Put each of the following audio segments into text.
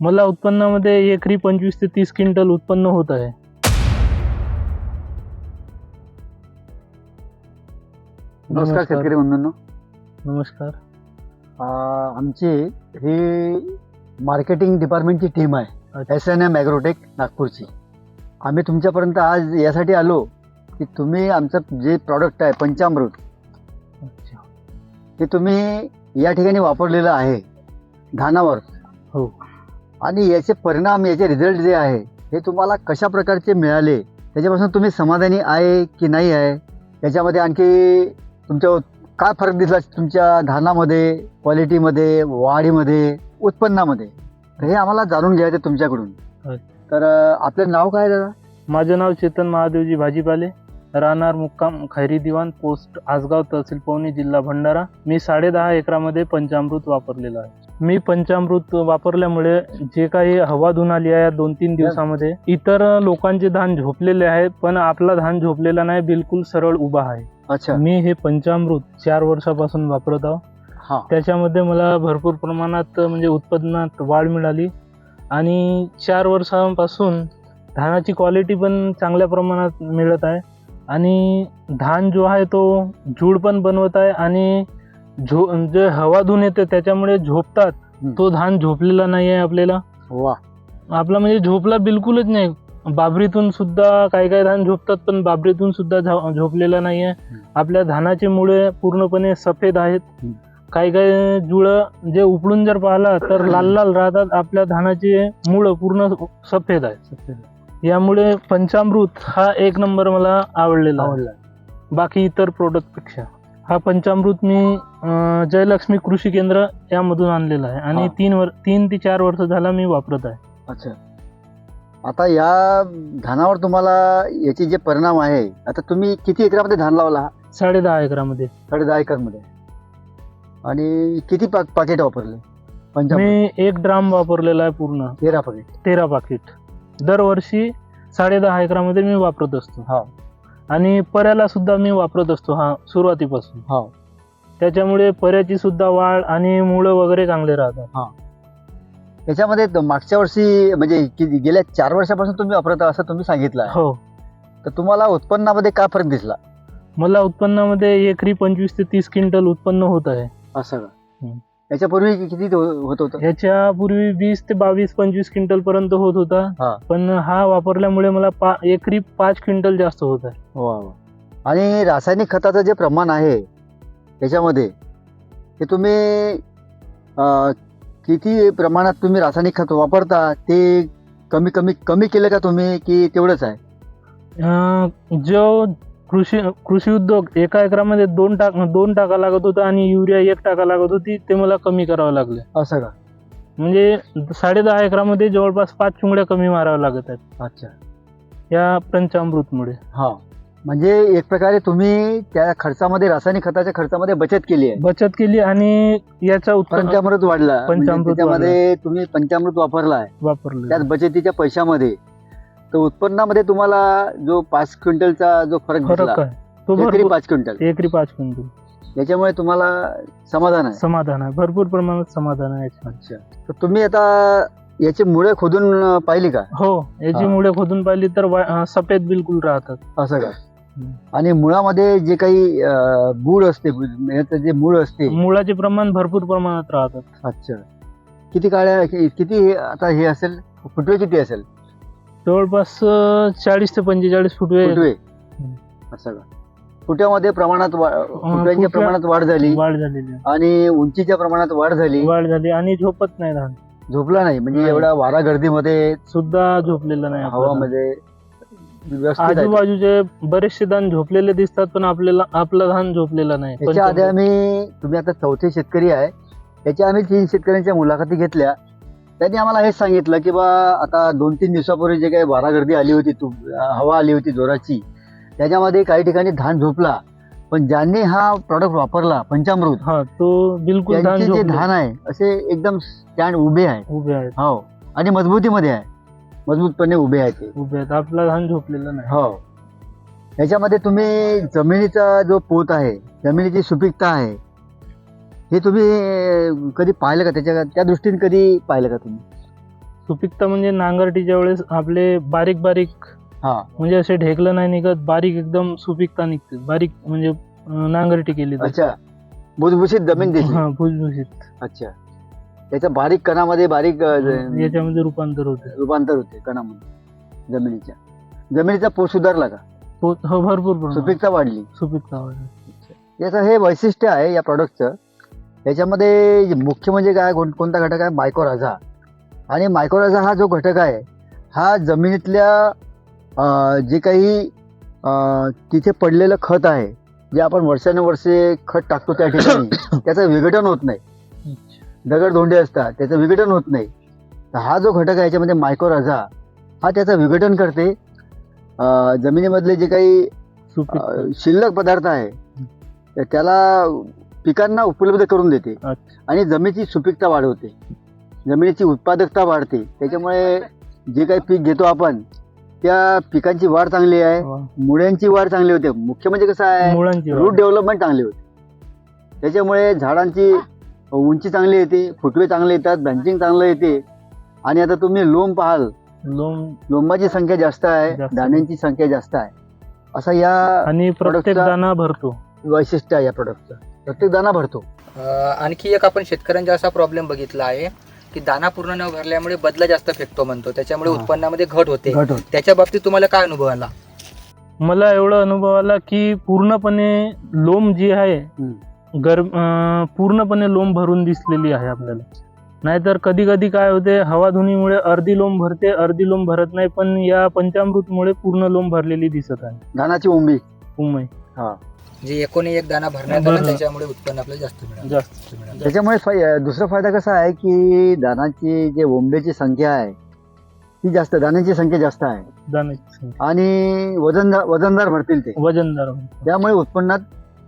मला उत्पन्नामध्ये एकरी पंचवीस ते तीस क्विंटल उत्पन्न होत आहे. नमस्कार नमस्कार. शेतकरी बंधूंनो. नमस्कार. अं, आमची ही मार्केटिंग डिपार्टमेंटची टीम आहे. अच्छा. एस एन एम ॲग्रोटेक नागपूरची. आम्ही तुमच्यापर्यंत आज यासाठी आलो की तुम्ही आमचं जे प्रॉडक्ट आहे पंचामृत अच्छा. ते तुम्ही या ठिकाणी वापरलेलं आहे. धानावर. आणि याचे परिणाम याचे रिझल्ट जे आहे हे तुम्हाला कशा प्रकारचे मिळाले? त्याच्यापासून तुम्ही समाधानी आहे की नाही आहे? त्याच्यामध्ये आणखी तुमच्या काय फरक दिसला तुमच्या धानामध्ये क्वालिटीमध्ये वाढीमध्ये उत्पन्नामध्ये? हे आम्हाला जाणून घ्यायचं तुमच्याकडून. तर आपलं नाव काय दादा? माझं नाव चेतन महादेवजी भाजीपाले. राहणार मुक्काम खैरी दिवाण पोस्ट आसगाव तहसील पवनी जिल्हा भंडारा. मी साडे दहा एकरामध्ये पंचामृत वापरलेलं आहे. मी पंचामृत वापरल्यामुळे जे काही हवा धुवून आली आहे या दोन तीन दिवसामध्ये इतर लोकांचे धान झोपलेले आहे पण आपला धान झोपलेला नाही बिलकुल सरळ उभा आहे. अच्छा. मी हे पंचामृत चार वर्षापासून वापरत आहो. त्याच्यामध्ये मला भरपूर प्रमाणात म्हणजे उत्पादनात वाढ मिळाली. आणि चार वर्षांपासून धानाची क्वालिटी पण चांगल्या प्रमाणात मिळत आहे. आणि धान जो आहे तो झूड पण बनवत आहे आणि झो जे हवा धुवून येते त्याच्यामुळे झोपतात. तो धान झोपलेला नाही आहे आपल्याला. वा. आपला म्हणजे झोपला बिलकुलच नाही. बाबरीतून सुद्धा काही काही धान झोपतात पण बाबरीतून सुद्धा झोपलेला नाही आहे आपल्या धानाची मुळे पूर्णपणे सफेद आहेत. काही काही जुळं जे उपडून जर पाहिला तर लाल लाल राहतात. आपल्या धानाची मुळं पूर्ण सफेद आहे यामुळे पंचामृत हा एक नंबर मला आवडलेला. आवडला. बाकी इतर प्रोडक्टपेक्षा. हा पंचामृत मी अं, जयलक्ष्मी कृषी केंद्र यामधून आणलेला आहे. आणि हा. तीन वर तीन ते चार वर्ष झाला मी वापरत आहे. अच्छा. आता या धानावर तुम्हाला याचे जे परिणाम आहे आता तुम्ही किती एकरामध्ये धान लावला? हा साडे दहा एकरामध्ये. साडे दहा एकरमध्ये. आणि किती पा पाकिट वापरले? पंचामृत. मी एक ड्राम वापरलेला आहे पूर्ण. तेरा पाकिट. तेरा पाकिट. दरवर्षी साडे दहा एकरामध्ये मी वापरत असतो. हा. आणि पर्याला सुद्धा मी वापरत असतो हा सुरुवातीपासून. हा. त्याच्यामुळे पर्याची सुद्धा वाढ आणि मुळं वगैरे चांगले राहतात. याच्यामध्ये त- मागच्या वर्षी म्हणजे गेल्या चार वर्षापासून तुम्ही वापरत आहात असं तुम्ही सांगितलं हो. तर तुम्हाला उत्पन्नामध्ये काय फरक दिसला? मला उत्पन्नामध्ये एकरी पंचवीस ते तीस क्विंटल उत्पन्न होत आहे. असं का? हम्म. याच्यापूर्वी किती होत होतं? याच्यापूर्वी वीस ते बावीस पंचवीस क्विंटल पर्यंत होत हा. होता पण हा वापरल्यामुळे मला पा एकरी पाच क्विंटल जास्त होत आहे. वा वा. आणि रासायनिक खताचं जे प्रमाण आहे त्याच्यामध्ये ते तुम्ही अं, किती प्रमाणात तुम्ही रासायनिक खत वापरता ते कमी कमी कमी केलं का तुम्ही की तेवढंच आहे? अं, जो कृषी कृषी उद्योग एका एकरामध्ये दोन टाक दोन टाका लागत होता आणि युरिया एक टाका लागत होती ते मला कमी करावं लागले. असं का? म्हणजे साडे दहा एकरामध्ये जवळपास पाच चुंगड्या कमी माराव्या लागत आहेत. अच्छा. या पंचामृतमुळे. हा. म्हणजे एक प्रकारे तुम्ही त्या खर्चामध्ये रासायनिक खताच्या खर्चामध्ये बचत केली आहे. बचत केली आणि याचा पंचामृत वाढला. म्हणजे पंचामृत तुम्ही पंचामृत वापरला आहे वापरलं. त्यात बचतीच्या पैशामध्ये तर उत्पन्नामध्ये तुम्हाला जो पाच क्विंटलचा जो फरक फरक दिसला आहे. तो एकरी भरपूर पाच क्विंटल. एकरी पाच क्विंटल. याच्यामुळे तुम्हाला समाधान आहे? समाधान आहे. भरपूर प्रमाणात समाधान आहे. अच्छा. तर तुम्ही आता याची मुळे खोदून अं, पाहिली का? हो याची हा. मुळे खोदून पाहिली तर वा- अं, सफेद बिलकुल राहतात. असं का? हम्म. आणि मुळामध्ये जे काही अं, बूड असते याचं जे मूळ असते. मुळाचे प्रमाण भरपूर प्रमाणात राहतात. अच्छा. किती काळ्या कि- किती आता हे असेल? फुटवे किती असेल? जवळपास चाळीस ते पंचेचाळीस फुटवे फुटवे. असं का फुट्यामध्ये प्रमाणात वा- फुटव्यांच्या फुटव्या- प्रमाणात वाढ झाली वाढ झालेली आहे. आणि उंचीच्या प्रमाणात वाढ झाली वाढ झाली आणि झोपत नाही धान झोपला नाही म्हणजे नाही. एवढा वारा गर्दीमध्ये सुद्धा झोपलेलं नाही आपलं धान. हवामध्ये व्यवस्थित आहे. आजूबाजूचे बरेचसे धान झोपलेले दिसतात पण आपल्याला आपलं धान झोपलेलं नाही याच्या आधी. आम्ही तुम्ही आता चौथे शेतकरी आहे त्याच्या आम्ही तीन शेतकऱ्यांच्या मुलाखती घेतल्या त्यांनी आम्हाला हेच सांगितलं की बा आता दोन तीन दिवसापूर्वी जे काही वारा गर्दी आली होती तू हवा आली होती जोराची त्याच्यामध्ये काही ठिकाणी धान झोपला. पण ज्यांनी हा प्रॉडक्ट वापरला पंचामृत हा तो बिलकुल जे. धान आहे असे एकदम स्टँड उभे आहे उभे आहेत. हो. आणि मजबूतीमध्ये आहे. मजबूतपणे उभे आहे ते. उभे आहेत. आपला धान झोपलेला नाही. हो. याच्यामध्ये तुम्ही जमिनीचा जो पोत आहे जमिनीची सुपीकता आहे हे तुम्ही कधी पाहिलं का? त्याच्या त्या दृष्टीने कधी पाहिलं का तुम्ही? सुपीकता म्हणजे नांगरटीच्या वेळेस आपले बारीक बारीक हा. म्हणजे असे ढेकलं नाही निघत बारीक एकदम सुपीकता निघते. बारीक म्हणजे नांगरटी केली. अच्छा. भुसभुशीत जमीन दिसली हा भुसभुशीत. अच्छा. त्याच्या बारीक कणामध्ये बारीक अ, ज- याच्यामध्ये रूपांतर होते. रूपांतर होते कणामध्ये जमिनीच्या. जमिनीचा पोत सुधारला का? हो हो, भरपूर प्रमाणात. सुपीकता वाढली. सुपीकता वाढली. याचं हे वैशिष्ट्य आहे या प्रॉडक्टचं याच्यामध्ये मुख्य म्हणजे काय कोण- कोणता घटक आहे? मायकोराझा आणि मायकोराझा हा जो घटक आहे हा जमिनीतल्या जे काही तिथे पडलेलं खत आहे जे आपण वर्षानुवर्षे खत टाकतो त्या ठिकाणी त्याचं विघटन होत नाही. अच्छा. दगड धोंडे असतात त्याचं विघटन होत नाही. तर हा जो घटक आहे याच्यामध्ये मायकोराझा हा त्याचं विघटन करते. जमिनीमधले जे काही शिल्लक पदार्थ आहे त्याला पिकांना उपलब्ध करून देते. आणि जमिनीची सुपीकता वाढवते. जमिनीची उत्पादकता वाढते. त्याच्यामुळे जे काही पीक घेतो आपण त्या पिकांची वाढ चांगली आहे. मुळ्यांची वाढ चांगली होते. मुख्य म्हणजे कसं आहे रूट. डेव्हलपमेंट चांगली होते. त्याच्यामुळे झाडांची उंची चांगली येते फुटवे चांगले येतात ब्रँचिंग चांगलं येते. आणि आता तुम्ही लोम पाहाल. लोम लोंबाची संख्या जास्त आहे. दाण्यांची संख्या जास्त आहे. असा या आणि प्रत्येक दाना भरतो. वैशिष्ट्य आहे या प्रोडक्टचं प्रत्येक दाना भरतो. अ, आणखी एक आपण शेतकऱ्यांचा असा प्रॉब्लेम बघितला आहे की दाना पूर्ण न भरल्यामुळे बदला जास्त फेकतो म्हणतो. त्याच्यामुळे हा. उत्पन्नामध्ये घट होते. घट होत. त्याच्या बाबतीत तुम्हाला काय अनुभव आला? मला एवढा अनुभव आला की पूर्णपणे लोम जी आहे गर अं, पूर्णपणे लोम भरून दिसलेली आहे आपल्याला. नाहीतर कधी कधी काय होते हवाधुनीमुळे अर्धी लोम भरते अर्धी लोम भरत नाही पण या पंचामृतमुळे पूर्ण लोम भरलेली दिसत आहे. धानाची उंबी. उमय जे एकोणी एक दाना भरण्यात आला. त्याच्यामुळे उत्पन्न आपल्याला जास्त मिळालं जास्त मिळालं. त्याच्यामुळे फाय- दुसरा फायदा कसा आहे की दानाची जे ओंबेची संख्या आहे ती जास्त दाण्याची संख्या जास्त आहे दाण्याची. आणि वजनदार वजनदार भरतील ते वजनदार. त्यामुळे उत्पन्नात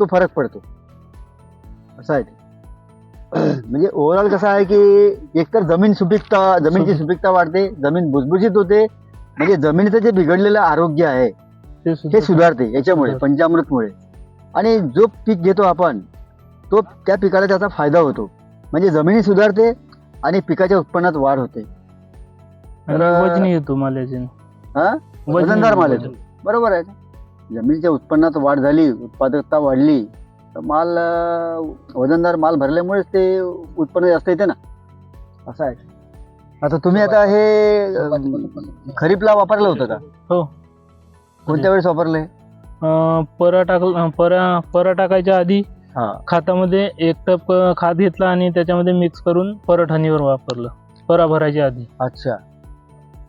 तो फरक पडतो असं आहे ते म्हणजे ओव्हरऑल कसं आहे की एकतर जमीन सुपीकता जमिनीची सुपीक. सुपीकता वाढते जमीन भुसभुशीत होते म्हणजे जमिनीचं जे बिघडलेलं आरोग्य आहे ते सुधारते याच्यामुळे. पंचामृतमुळे आणि जो पीक घेतो आपण तो त्या पिकाला त्याचा फायदा होतो. म्हणजे जमिनी सुधारते आणि पिकाच्या उत्पन्नात वाढ होते. तर- येतो हा? वजनदार माल येतो बरोबर आहे. जमिनीच्या उत्पन्नात वाढ झाली उत्पादकता वाढली तर माल वजनदार माल भरल्यामुळेच ते उत्पन्न जास्त येते ना? असं आहे. आता तुम्ही आता हे खरीपला वापरलं होतं का? हो. कोणत्या वेळेस वापरलंय? परा टाक परा परा टाकायच्या आधी हा. खातामध्ये एक टप खात घेतला आणि त्याच्यामध्ये मिक्स करून पराठाणीवर वापरलं परा भरायच्या आधी. अच्छा.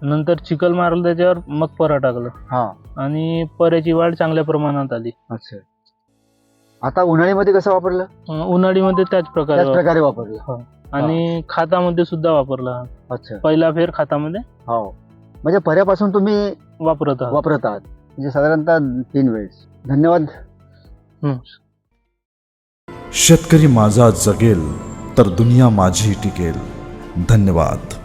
नंतर चिखल मारलं त्याच्यावर मग परा टाकलं. हा. आणि पऱ्याची वाढ चांगल्या प्रमाणात आली. अच्छा. आता उन्हाळीमध्ये कसं वापरलं? उन्हाळीमध्ये त्याच प्रकारे त्याच प्रकारे वापरलं. आणि खातामध्ये सुद्धा वापरला. अच्छा. पहिला फेर खातामध्ये हो. म्हणजे पर्यापासून तुम्ही वापरत आहात. वापरत आहात. म्हणजे साधारणतः तीन वेळेस. धन्यवाद. शेतकरी माझा जगेल तर दुनिया माझी टिकेल. धन्यवाद.